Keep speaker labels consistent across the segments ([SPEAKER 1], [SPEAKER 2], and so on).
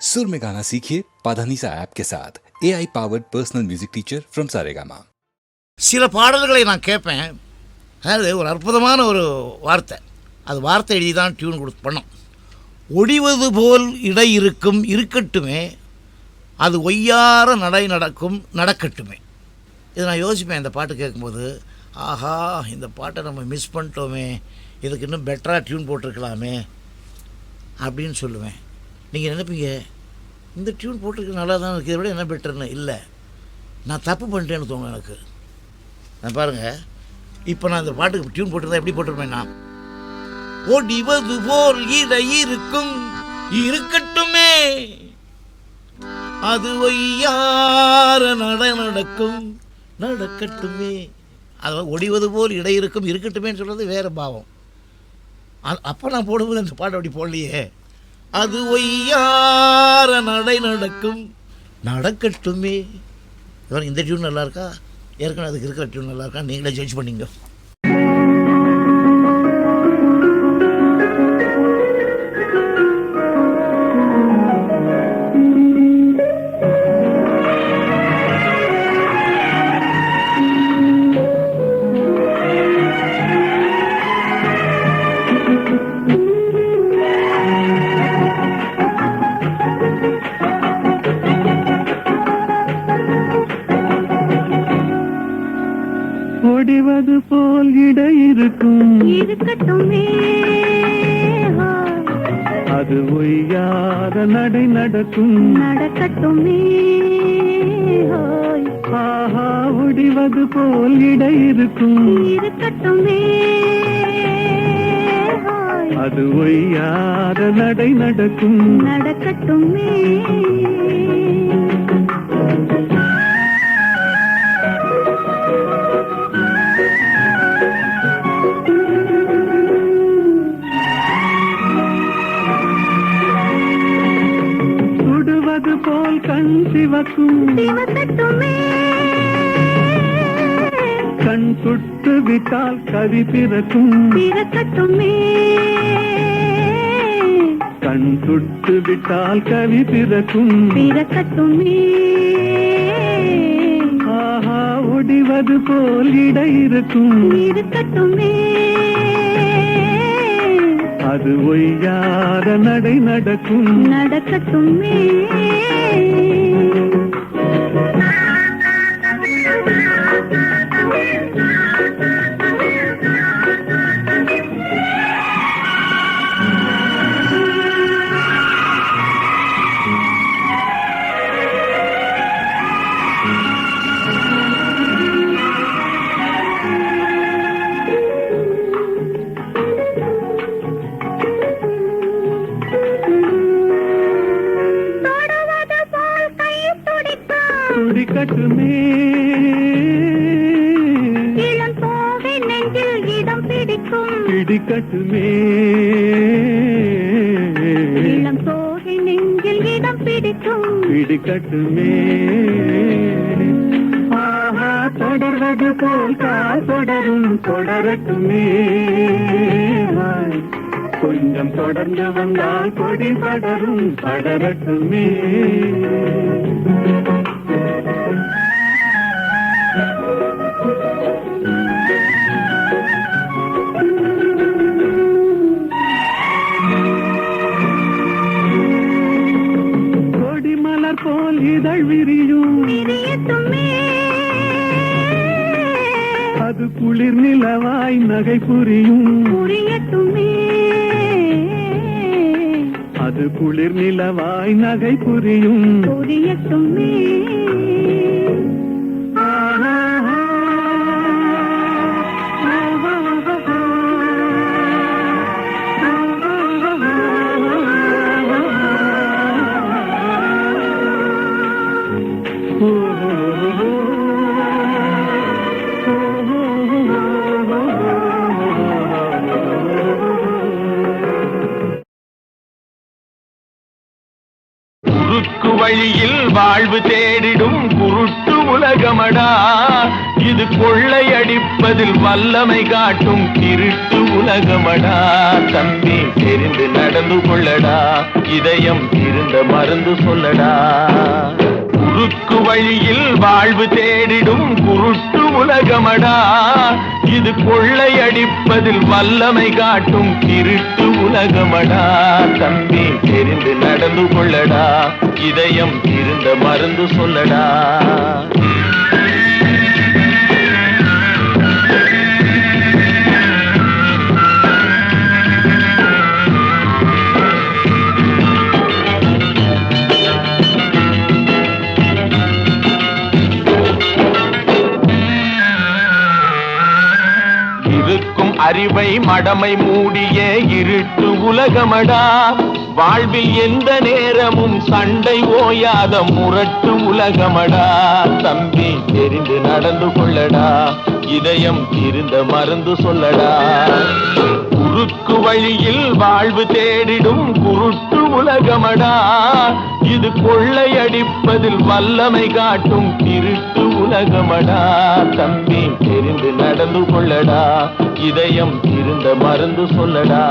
[SPEAKER 1] सुर में गाना सीखिए पाधानीसा ऐप के साथ A I powered personal music teacher from Saregama
[SPEAKER 2] சில பாடல்களை நான் கேட்பேன் அதாவது ஒரு அற்புதமான ஒரு வார்த்தை அது வார்த்தை எழுதி தான் டியூன் கொடுத்து பண்ணோம் ஒடிவது போல் இடை இருக்கும் இருக்கட்டுமே அது ஒய்யார நடை நடக்கும் நடக்கட்டுமே இதை நான் யோசிப்பேன் இந்த பாட்டு கேட்கும்போது ஆஹா இந்த பாட்டை நம்ம மிஸ் பண்ணிட்டோமே இதுக்கு இன்னும் பெட்டராக டியூன் போட்டிருக்கலாமே அப்படின்னு சொல்லுவேன் நீங்கள் நினைப்பீங்க இந்த டியூன் போட்டிருக்கு நல்லா தான் இருக்கிறத விட என்ன பெட்டர்னு இல்லை. நான் தப்பு பண்ணிட்டேன்னு தோணும் எனக்கு. நான் பாருங்கள் இப்போ நான் இந்த பாட்டுக்கு டியூன் போட்டிருந்தா எப்படி போட்டிருப்பேன் நான்? ஒடிவது போல் இடை இருக்கும் இருக்கட்டுமே. அது ஒய்யார நட நடக்கும் நடக்கட்டுமே. அது ஒடிவது போல் இடை இருக்கும் இருக்கட்டுமேன்னு சொல்கிறது வேறு பாவம். அப்போ நான் போடும்போது அந்த பாட்டு அப்படி போடலையே. அது ஒய்யார நடை நடக்கும். நடக்கட்டுமே. இவர் இந்த டியூன் நல்லா இருக்கா? ஏற்கனவே அதுக்கு இருக்கிற டியூன் நல்லா இருக்கா? நீங்களே ஜட்ஜ் பண்ணிங்க
[SPEAKER 3] இருக்கட்டுமே.
[SPEAKER 4] அது ஒய்யாத நடை நடக்கும்.
[SPEAKER 3] நடக்கட்டுமே.
[SPEAKER 4] ஆஹா ஒடிவது போல் இடை இருக்கும்.
[SPEAKER 3] இருக்கட்டுமே.
[SPEAKER 4] அது ஒய்யாத நடை நடக்கும்.
[SPEAKER 3] நடக்கட்டுமே.
[SPEAKER 4] போல் கண் சிவக்கும். கண் சுட்டு விட்டால் கவி பிறக்கும்.
[SPEAKER 3] பிறக்கட்டுமே
[SPEAKER 4] கண் சுட்டு விட்டால் கவி பிறக்கும்.
[SPEAKER 3] பிறக்கட்டுமே
[SPEAKER 4] ஆஹா ஒடிவது போல் இடை இருக்கும்
[SPEAKER 3] இருக்கட்டுமே
[SPEAKER 4] அது ஒய்யாத நடை நடக்கும்.
[SPEAKER 3] நடக்கட்டுமே.
[SPEAKER 4] பிடிக்கட்டுமே
[SPEAKER 3] இளம் தோகை நெஞ்சில் இடம் பிடிக்கும்.
[SPEAKER 4] பிடிக்கட்டுமே. ஆஹா தொடர்வது போல் தொடரும் தொடரட்டுமே. கொஞ்சம் தொடர்ந்து வந்தால் கொடி படரும் படரட்டுமே. குளிர் நிலவாய் நகை புரியும்.
[SPEAKER 3] புரியட்டுமே.
[SPEAKER 4] அது குளிர் நிலவாய் நகை புரியும்.
[SPEAKER 3] புரியட்டுமே.
[SPEAKER 5] வாழ்வு தேடிடும் குருட்டு உலகமடா. இது கொள்ளையடிப்பதில் வல்லமை காட்டும் திருட்டு உலகமடா. தம்பி தெரிந்து நடந்து கொள்ளடா. இதயம் இருந்த மருந்து சொல்லடா. குறுக்கு வழியில் வாழ்வு தேடிடும் குருட்டு உலகமடா. இது கொள்ளையடிப்பதில் வல்லமை காட்டும் திருட்டு உலகமடா. தம்பி தெரிந்து நடந்து கொள்ளடா. இதயம் இருந்த மருந்து சொல்லடா. அறிவை மடமை மூடிய இருட்டு உலகமடா. வாழ்வில் எந்த நேரமும் சண்டை ஓயாத முரட்டு உலகமடா. தம்பி தெரிந்து நடந்து கொள்ளடா. இதயம் இருந்த மருந்து சொல்லடா. குறுக்கு வழியில் வாழ்வு தேடிடும் குருட்டு உலகமடா. இது கொள்ளையடிப்பதில் வல்லமை காட்டும் திருட்டு உலகமடா. தம்பி தெரிந்து நடந்து கொள்ளடா. இதயம் இருந்த மருந்து சொல்லடா.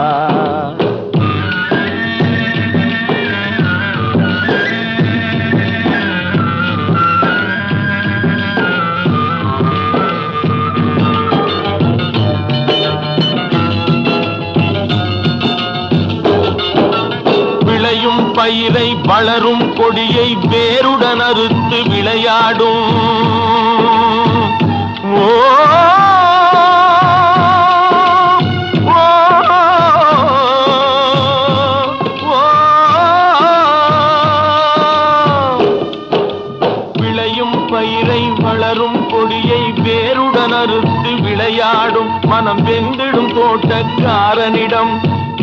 [SPEAKER 5] பயிரை வளரும் கொடியை வேருடன் அறுத்து விளையாடும். ஓ, தோட்டக்காரனிடம்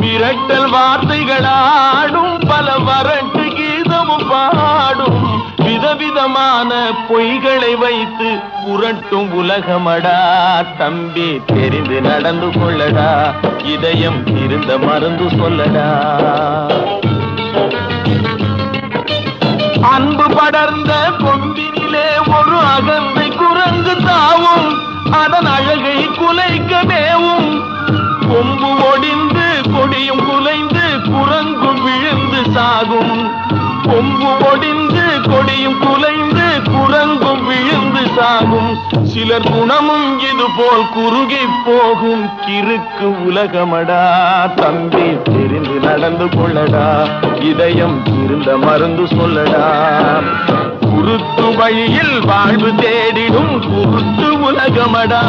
[SPEAKER 5] விரட்டல் வார்த்தைகளாடும் பல வரட்டு கீதமும் பாடும். விதவிதமான பொய்களை வைத்து புரட்டும் உலகமடா தம்பி தெரிந்து நடந்து கொள்ளடா. இதயம் இருந்த மருந்து சொல்லடா. அன்பு படர்ந்த கொம்பினிலே ஒரு அகந்தை குரங்கு தாவும் அதன் அழகை குலைக்க மேவும் கொம்பு ஒடிந்து கொடியும் குலைந்து குரங்கு விழுந்து சாகும். கொம்பு ஒடிந்து கொடியும் குலைந்து குரங்கு விழுந்து சாகும். சிலர் குணமும் இது போல் குறுகி போகும். கிறுக்கு உலகமடா தம்பி தெரிந்து நடந்து கொள்ளடா. இதயம் இருந்த மருந்து சொல்லடா. குருத்து வழியில் வாழ்வு தேடிடும் குருத்து உலகமடா.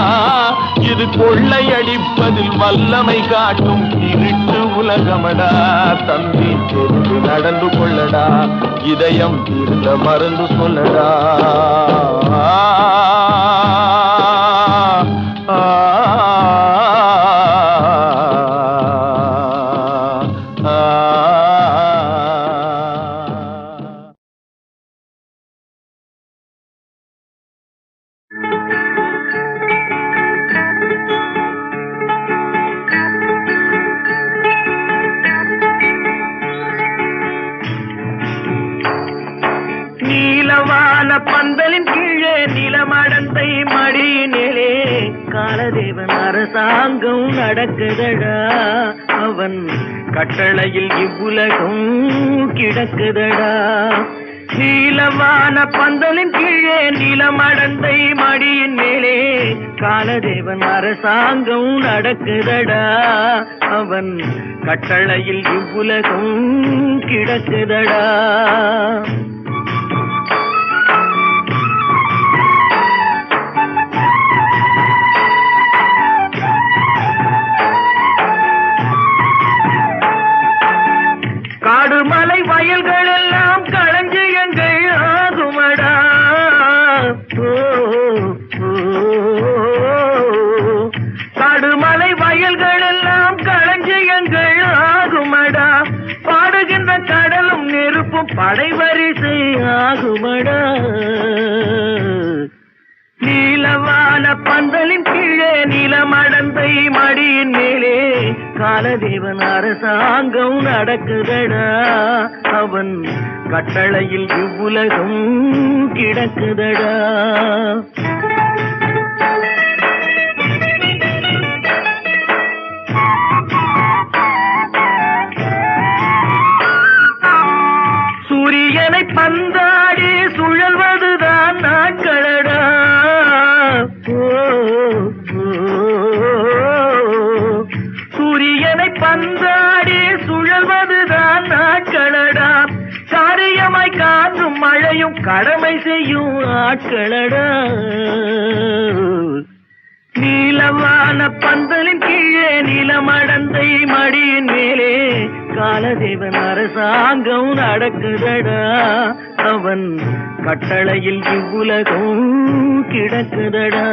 [SPEAKER 5] இது கொள்ளையடிப்பதில் வல்லமை காட்டும் இருட்டு உலகமடா. தம்பி தெரிந்து நடந்து கொள்ளடா. இதயம் இருந்த மருந்து சொல்லடா.
[SPEAKER 6] காலதேவன் அரசாங்கம் நடக்குதடா. அவன் கட்டளையில் இவ்வுலகம் கிடக்குதடா. காடு மலை வயல்கள் படைவரிசை ஆகுமடா. நீலவான பந்தலின் கீழே நிலமடந்தை மடியின் மேலே காலதேவன் அரசாங்கம் நடக்குதடா. அவன் கட்டளையில் இவ்வுலகம் கிடக்குதடா. சூரியனை பந்தாடி சுழல்வதுதான் நாட்களடா. ஓ, சூரியனை பந்தாடி சுழல்வதுதான் நாட்களடா. காரியமாய் காற்றும் மழையும் கடமை செய்யும் ஆட்களடா. நீளமான பந்தலின் கீழே நீளமடந்தை மடியின் மேலே காலதேவன் அரசாங்கம் நடக்குதடா. அவன் கட்டளையில் இவ்வுலகம் கிடக்குதடா.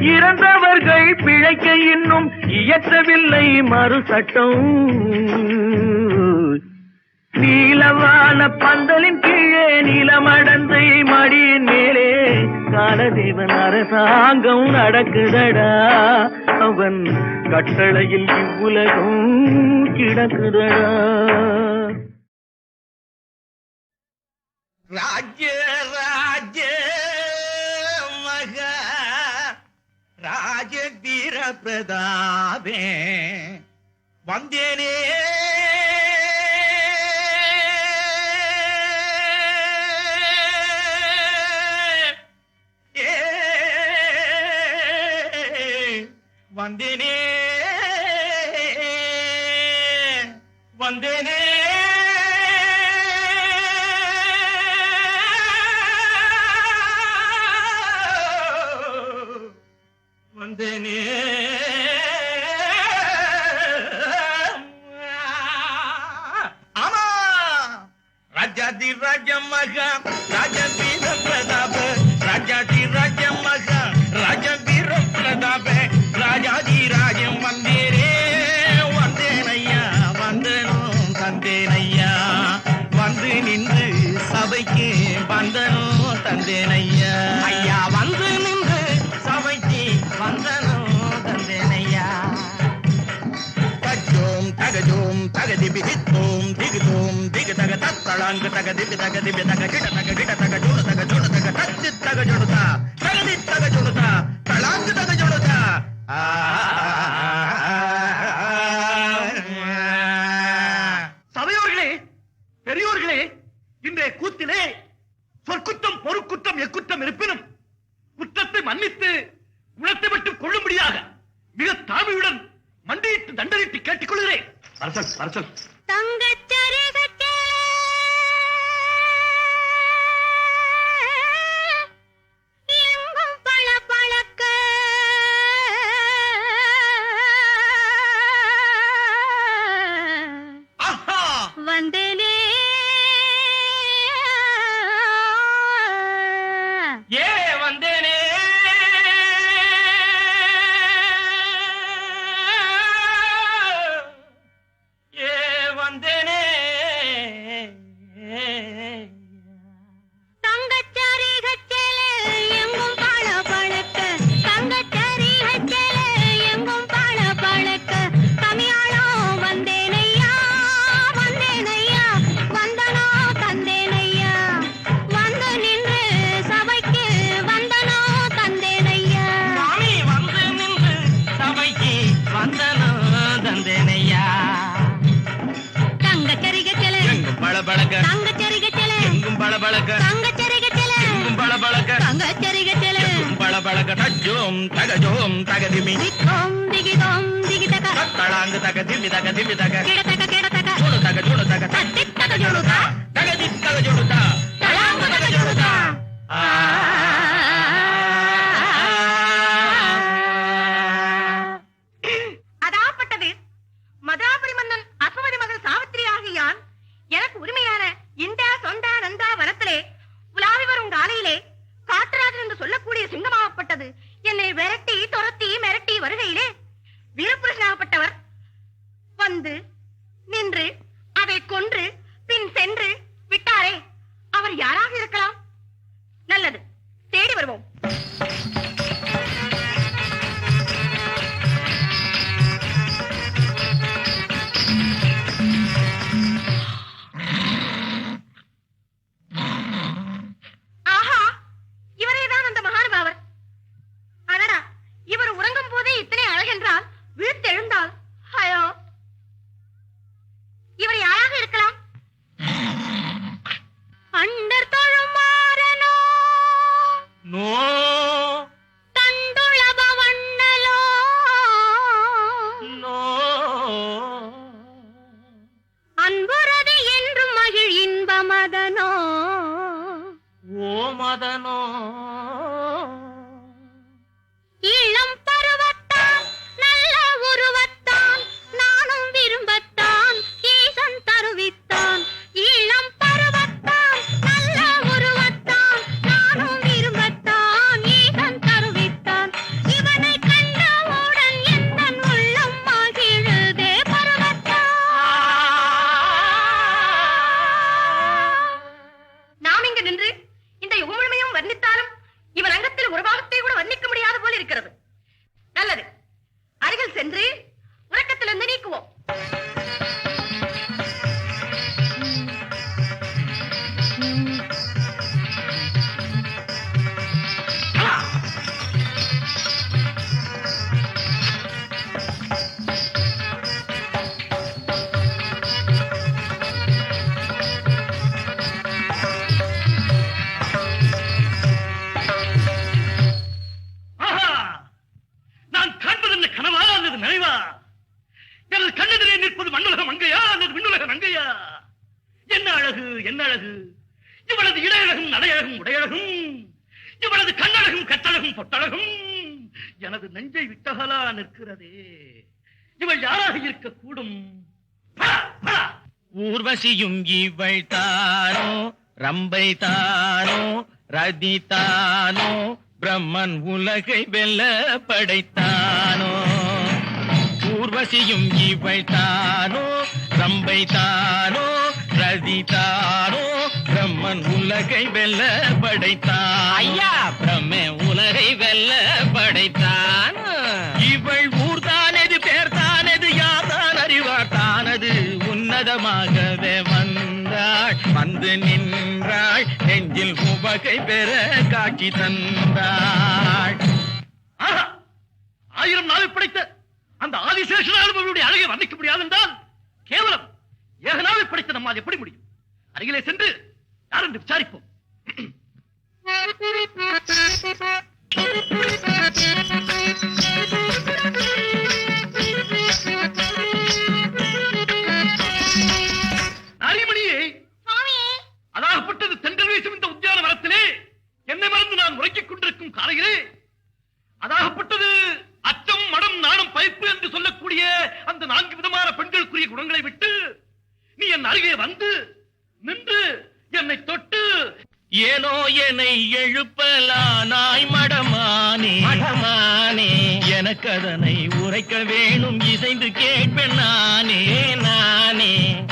[SPEAKER 6] இறந்தவர்கள் பிழைக்க இன்னும் இயற்றவில்லை மறு சட்டம் நீலவான பந்தலின் கீழே நிலமடந்தை மடியின் மேலே காலதேவன் அரசாங்கம் நடக்குதடா. அவன் கட்டளையில் இவ்வுலகம் கிடக்குதடா.
[SPEAKER 7] ராஜதீர பிரதாபே வந்தேனே. வந்தேனே வந்தேனே. வந்தேனே. நின்று சபைக்கு வந்தனும் தந்தேனையா? ஐயா வந்து நின்று சபைக்கு வந்தனும் தந்தேனையா? தஜோம் தகஜோம் தகதி பிதித்தோம் திகுதோம் திகு தக தத்தளாங்கு தக திபி தக திபி தக கிட தக கிட தக ஜோடு தக ஜோடு தக தத்தி தக ஜோடுதா? தகதி தக ஜோடுதா? தளாங்கு தக ஜோடுதா?
[SPEAKER 8] சபையோர்களே சொற்குத்தம் பொறுக்குத்தம் எக்குத்தம் இருப்பினும் குற்றத்தை மன்னித்து குணத்தை மட்டும் கொள்ளும்படியாக மிக தாழ்மையுடன் மண்டியிட்டு தண்டனையிட்டு கேட்டுக்கொள்கிறேன். அரசன் அரசன்
[SPEAKER 9] தங்கச் பளபளக்க தங்கச் சரிகட்டே, எங்கும் பளபளக்க தங்கச் சரிகட்டே. எங்கும் பளபளக்க
[SPEAKER 7] தஜோம் தகஜோம் தகதிமி
[SPEAKER 9] திக்கோம் திகிதோம் திகிதக,
[SPEAKER 7] தளாங்கு தக திமி தக திமி தக
[SPEAKER 9] கிடதக கிடதக,
[SPEAKER 7] ஜோடு தக ஜோடு தக
[SPEAKER 10] என்ன
[SPEAKER 8] அழகு? இவளது இடையழகும் நடையழகும் உடையழகும். இவளது கண்ணழகும் கட்டழகும் பொட்டழகும். எனது நெஞ்சை விட்டகலா நிற்கிறதே. இவள் யாராக இருக்கக்கூடும்?
[SPEAKER 7] ஊர்வசியும் இவள் தானோ? ரம்பை தானோ? ரதி தானோ? பிரம்மன் உலகை வெல்ல படைத்தானோ? ஊர்வசியும் இவள் தானோ? ரம்பை தானோ? தானோ பிரம்மன் உலகை வெல்ல படைத்தான். ஐயா! பிரம்மே உலகை வெல்ல படைத்தான். இவள் ஊர்தானது பேர் தானது யார்தான் அறிவார்? தானது உன்னதமாகவே வந்தாள். வந்து நின்றாள். நெஞ்சில் உவகை பெற காட்சி தந்தாள்!
[SPEAKER 8] ஆயிரம் நாள் படைத்த அந்த ஆதிசேஷனாலுடைய அழகை வர்ணிக்க முடியாது என்றால் கேவலம். ஏகனாவை படைத்த நம்மால் எப்படி முடியும்? அருகிலே சென்று யார் என்று விசாரிப்போம்? நாரிமணியே அதாகப்பட்டது தென்றல் வீசும் இந்த உத்தியான மரத்திலே என்னை மறந்து நான் உறங்கிக் கொண்டிருக்கும் காலையிலே. அதாகப்பட்டது அச்சம் மடம் நாணம் பைப்பு என்று சொல்லக்கூடிய அந்த நான்கு விதமான பெண்களுக்குரிய குணங்களை விட்டு நீ என் அருகே வந்து நின்று என்னை தொட்டு.
[SPEAKER 7] ஏனோ என்னை எழுப்பலானாய் மடமானே. மடமானே. எனக்கு அதனை உரைக்க வேணும் இசைந்து கேட்பேன் நானே நானே.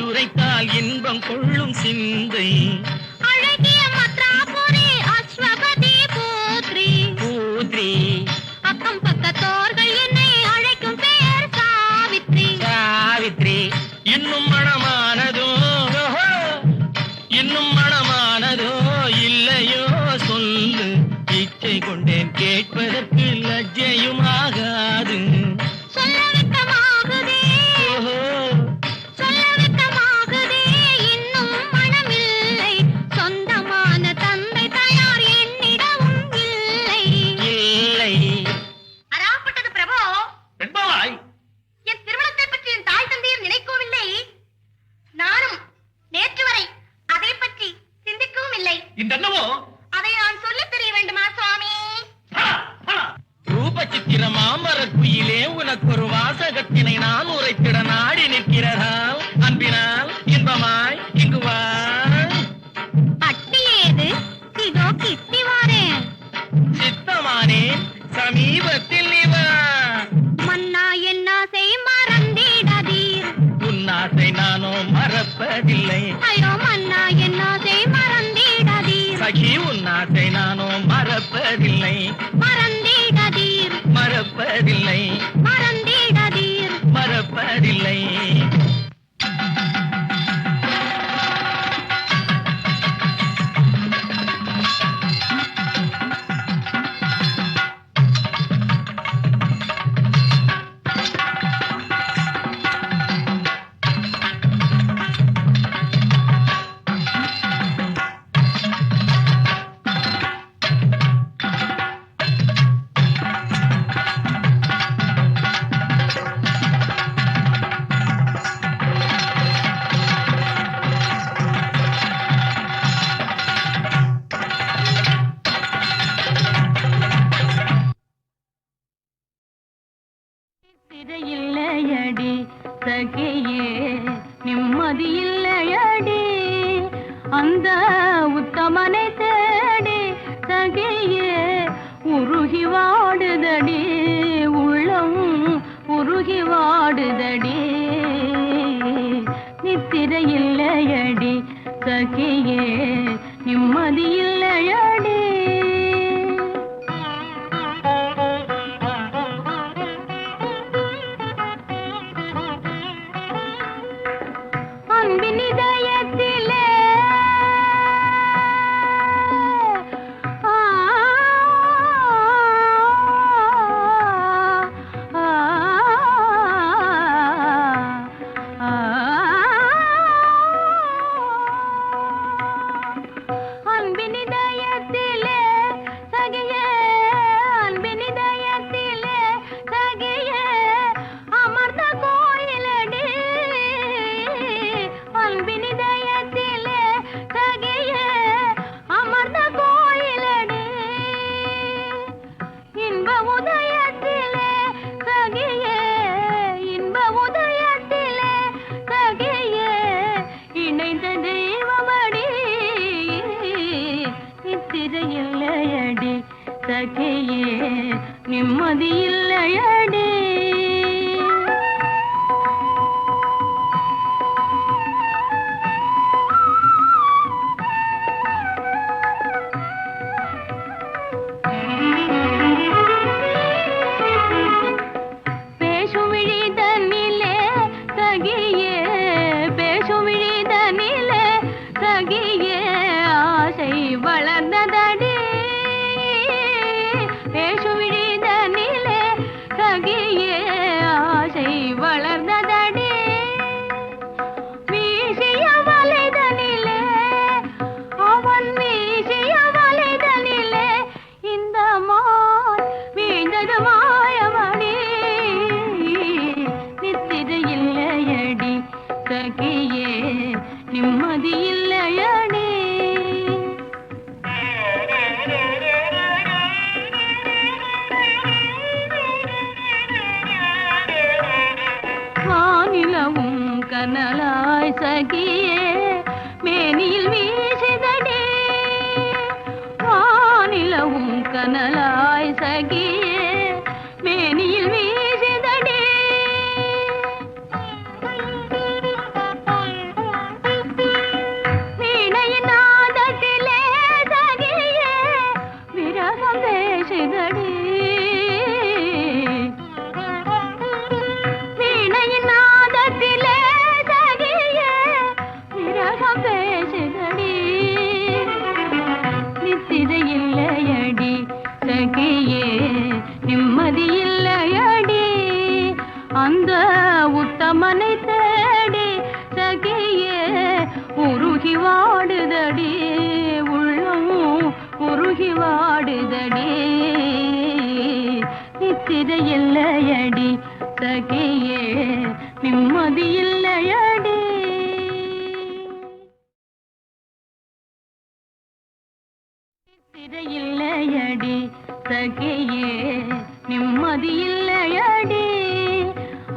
[SPEAKER 7] உரைத்தால் இன்பம் கொள்ளும் சிந்தை.
[SPEAKER 11] வாடுதடி உள்ளம் உருகி வாடுதடி. நித்திரையில்லையடி சகியே நிம்மதியில்லையடி.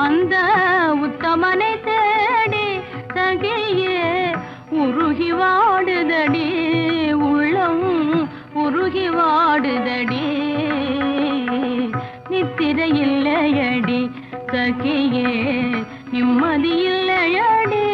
[SPEAKER 11] அந்த உத்தமனை தேடி தகையே உருகி வாடுதடி உள்ளம் உருகி வாடுதடி. நித்திரையில்லையடி தகையே நிம்மதியில்லையடி